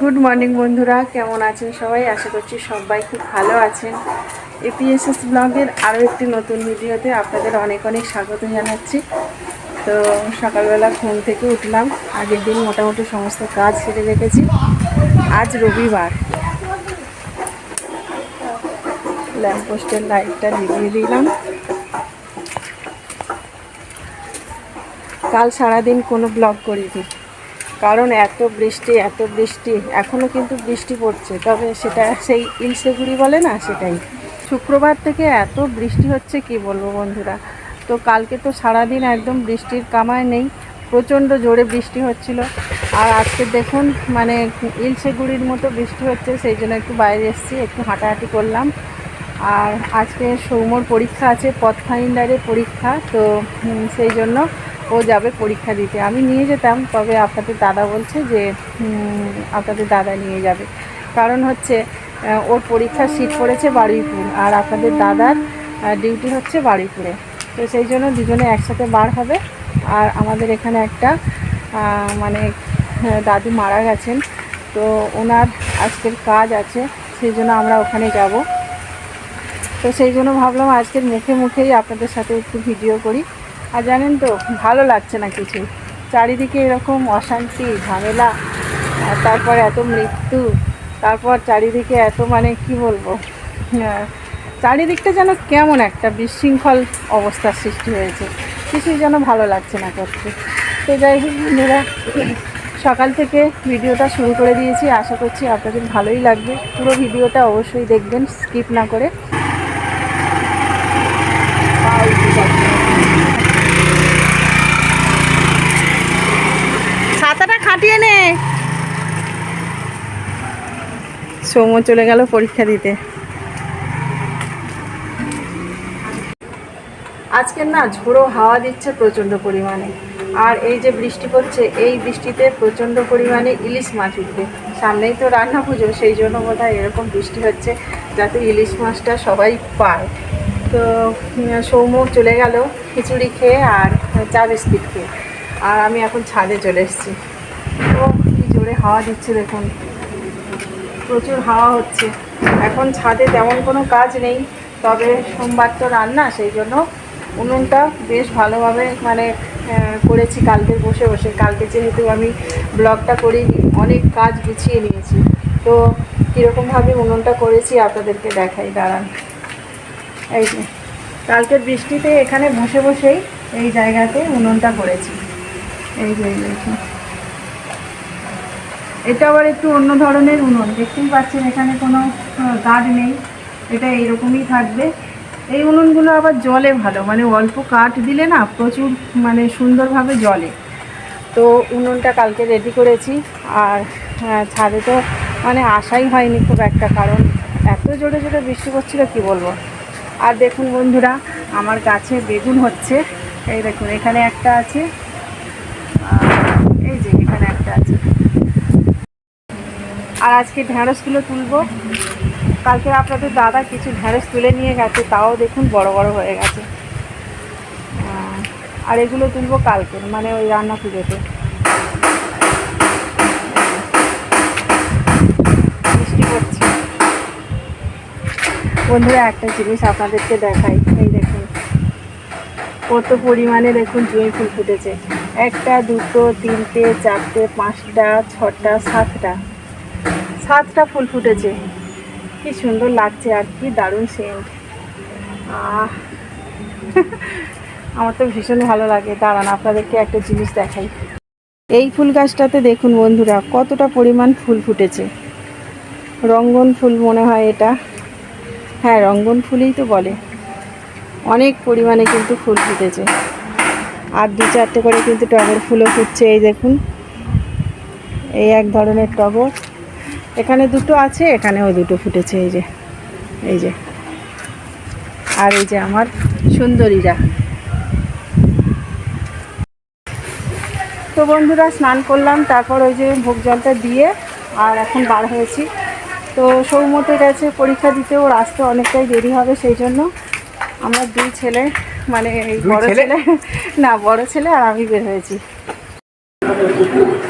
Good morning বন্ধুরা। কেমন আছেন সবাই? আশা করছি সবাই খুব ভালো আছেন। এপিএসএস ব্লগের আরও একটি নতুন ভিডিওতে আপনাদের অনেক অনেক স্বাগত জানাচ্ছি। তো সকালবেলা ঘুম থেকে উঠলাম। আগের দিন মোটামুটি সমস্ত কাজ সেরে রেখেছি। আজ রবিবার। ল্যাম্পপোস্টের লাইটটা নিভিয়ে দিলাম। কাল সারাদিন কোনো ব্লগ করিনি। কারণ এত বৃষ্টি এত বৃষ্টি এখনও কিন্তু বৃষ্টি পড়ছে। তবে সেটা সেই ইলশেগুড়ি বলে না সেটাই। শুক্রবার থেকে এত বৃষ্টি হচ্ছে, কি বলব বন্ধুরা? তো কালকে তো সারাদিন একদম বৃষ্টির কামায় নেই, প্রচণ্ড জোরে বৃষ্টি হচ্ছিল। আর আজকে দেখুন মানে ইলশেগুড়ির মতো বৃষ্টি হচ্ছে, সেই জন্য একটু বাইরে এসেছি, একটু হাঁটাহাঁটি করলাম। আর আজকে সৌমর পরীক্ষা আছে, পথ ফাইন্ডারের পরীক্ষা, তো সেই জন্য ও যাবে পরীক্ষা দিতে। আমি নিয়ে যেতাম, তবে আপনাদের দাদা বলছে যে আপনাদের দাদা নিয়ে যাবে। কারণ হচ্ছে ওর পরীক্ষার সিট পড়েছে বারুইপুর, আর আপনাদের দাদার ডিউটি হচ্ছে বারুইপুরে। তো সেই জন্য দুজনে একসাথে বার হবে। আর আমাদের এখানে একটা মানে দাদু মারা গেছেন। তো ওনার আজকের কাজ আছে, সেই জন্য আমরা ওখানে যাব। তো সেই জন্য ভাবলাম আজকের মুখে মুখেই আপনাদের সাথে একটু ভিডিও করি। আর জানেন তো, ভালো লাগছে না কিছু। চারিদিকে এরকম অশান্তি, ঝামেলা, আর তারপর এত মৃত্যু, তারপর চারিদিকে এত মানে কি বলব? চারিদিকটা যেন কেমন একটা বিশৃঙ্খল অবস্থার সৃষ্টি হয়েছে। কিছুই যেন ভালো লাগছে না করতে। তো যাই হোক বন্ধুরা, সকাল থেকে ভিডিওটা শুরু করে দিয়েছি। আশা করছি আপনাদের ভালোই লাগবে। পুরো ভিডিওটা অবশ্যই দেখবেন, স্কিপ না করে। ছাতাটা খাটিয়ে নে। সৌম্য চলে গেল পরীক্ষা দিতে। আজকের না ঝোড়ো হাওয়া দিচ্ছে প্রচণ্ড পরিমাণে। আর এই যে বৃষ্টি পড়ছে, এই বৃষ্টিতে প্রচণ্ড পরিমাণে ইলিশ মাছ উঠবে। সামনেই তো রান্না পুজো, সেই জন্য বোধ এরকম বৃষ্টি হচ্ছে যাতে ইলিশ মাছটা সবাই পায়। তো, সৌম্য চলে গেল খিচুড়ি খেয়ে আর চা বিস্কিট খেয়ে। আর আমি এখন ছাদে চলে এসেছি। কি জোরে হাওয়া দিচ্ছে দেখুন। প্রচুর হাওয়া হচ্ছে। এখন ছাদে তেমন কোনো কাজ নেই, তবে সোমবার তো রান্না, সেই জন্য উনুনটা বেশ ভালোভাবে মানে করেছি কালকে বসে বসে। কালকে যেহেতু আমি ব্লগটা করিনি অনেক কাজ গুছিয়ে নিয়েছি। তো কীরকমভাবে উনুনটা করেছি আপনাদেরকে দেখাই, দাঁড়ান। এই যে, কালকের বৃষ্টিতে এখানে বসে বসেই এই জায়গাতে উনুনটা করেছি। এই যে। এটা আবার একটু অন্য ধরনের উনুন। দেখতেই পাচ্ছেন এখানে কোনো গার্ড নেই। এটা এইরকমই থাকবে। এই উনুনগুলো আবার জলে ভালো মানে অল্প কাঠ দিলে না প্রচুর মানে সুন্দরভাবে জলে। তো উনুনটা কালকে রেডি করেছি। আর ছাদে তো মানে আশাই হয়নি খুব একটা, কারণ এত জোরে জোরে বৃষ্টি পড়ছিল কি বলব? আর দেখুন বন্ধুরা, আমার গাছে বেগুন হচ্ছে। এই দেখুন, এখানে একটা আছে। এই যে এখানে একটা আছে। আর আজকে ঢ্যাঁড়সগুলো তুলবো। কালকে আপনাদের দাদা কিছু ঢ্যাঁড়স তুলে নিয়ে গেছে, তাও দেখুন বড় বড় হয়ে গেছে। আর এগুলো তুলবো কালকে মানে ওই রান্না পুজোতে। বন্ধুরা, একটা জিনিস আপনাদেরকে দেখাই। এই দেখুন, কত পরিমাণে দেখুন জুঁই ফুল ফুটেছে। একটা, দুটো, তিনটে, চারটে, পাঁচটা, ছটা, সাতটা। সাতটা ফুল ফুটেছে। কি সুন্দর লাগছে আর কি দারুণ সেন্ট আমার তো ভীষণ ভালো লাগে। দাঁড়ান, আপনাদেরকে একটা জিনিস দেখাই। এই ফুল গাছটাতে দেখুন বন্ধুরা, কতটা পরিমাণ ফুল ফুটেছে। রঙ্গন ফুল মনে হয় এটা। হ্যাঁ রঙ্গন ফুলই তো বলে। অনেক পরিমাণে কিন্তু ফুল ফুটেছে। আর দু চারটে করে কিন্তু টগর ফুলও ফুটছে, এই দেখুন। এই এক ধরনের টগর। এখানে দুটো আছে এখানেও দুটো ফুটেছে এই যে এই যে। আর এই যে আমার সুন্দরীরা। তো বন্ধুরা স্নান করলাম তারপর ওই যে ভোগ জলটা দিয়ে আর এখন বার হয়েছি। তো সৌমতে গেছে পরীক্ষা দিতে ওর আসতে অনেকটাই দেরি হবে সেই জন্য আমার দুই ছেলে মানে এই বড় ছেলে? না বড় ছেলে আর আমি বের হয়েছি।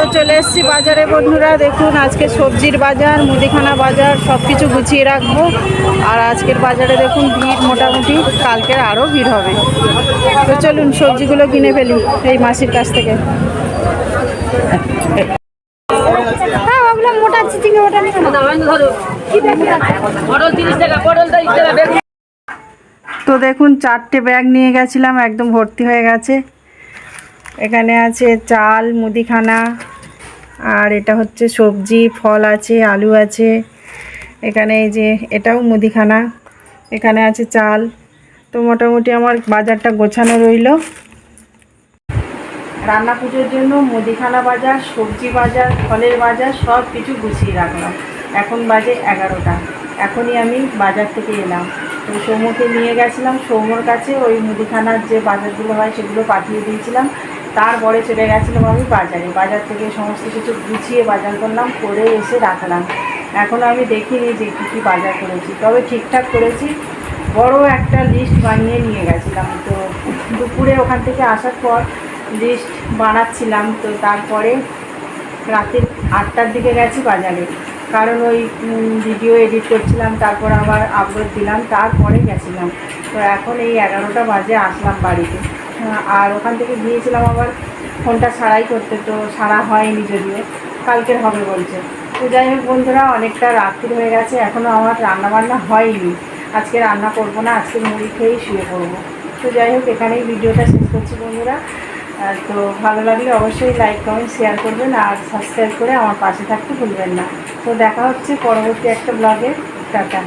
তো চলে এসেছি বাজারে বন্ধুরা। দেখুন, আজকে সবজির বাজার, মুদিখানা বাজার সব কিছু গুছিয়ে রাখব। আর আজকের বাজারে দেখুন, ভিড় মোটামুটি। কালকের আরও ভিড় হবে। তো চলুন, সবজিগুলো কিনে ফেলি এই মাসির কাছ থেকে। হ্যাঁ তো দেখুন, চারটে ব্যাগ নিয়ে গেছিলাম, একদম ভর্তি হয়ে গেছে। এখানে আছে চাল, মুদিখানা, আর এটা হচ্ছে সবজি, ফল আছে, আলু আছে। এখানে এই যে এটাও মুদিখানা, এখানে আছে চাল। তো মোটামুটি আমার বাজারটা গোছানো রইল। রান্না পুজোর জন্য মুদিখানা বাজার, সবজি বাজার, ফলের বাজার, সব কিছু গুছিয়ে রাখলাম। এখন বাজে এগারোটা। এখনই আমি বাজার থেকে এলাম। তো সৌম্যকে নিয়ে গেছিলাম। সৌম্যর কাছে ওই মুদিখানার যে বাজারগুলো হয় সেগুলো পাঠিয়ে দিয়েছিলাম। তারপরে চলে গেছিলাম আমি বাজারে। বাজার থেকে সমস্ত কিছু গুছিয়ে বাজার করলাম, করে এসে রাখলাম। এখনও আমি দেখিনি যে কী কী বাজার করেছি। তবে ঠিকঠাক করেছি, বড় একটা লিস্ট বানিয়ে নিয়ে গেছিলাম। তো দুপুরে ওখান থেকে আসার পর লিস্ট বানাচ্ছিলাম। তো তারপরে রাতে আটটার দিকে গেছি বাজারে। কারণ ওই ভিডিও এডিট করছিলাম, তারপর আবার আপলোড দিলাম, তারপরে গেছিলাম। তো এখন এই এগারোটা বাজে আসলাম বাড়িতে। আর ওখান থেকে গিয়েছিলাম আবার ফোনটা সারাই করতে, তো সারা হয়নি যদিও, কালকের হবে বলছে। তো যাই হোক বন্ধুরা, অনেকটা রাত্রি হয়ে গেছে এখনও আমার রান্না বান্না হয়নি। আজকে রান্না করব না, আজকে মুড়ি খেয়েই শুয়ে পড়ব। তো যাই হোক, এখানেই ভিডিওটা শেষ করছি বন্ধুরা। তো ভালো লাগলে অবশ্যই লাইক কমেন্ট শেয়ার করবেন আর সাবস্ক্রাইব করে আমার পাশে থাকতে ভুলবেন না। তো দেখা হচ্ছে পরবর্তী একটা ব্লগে টাটা।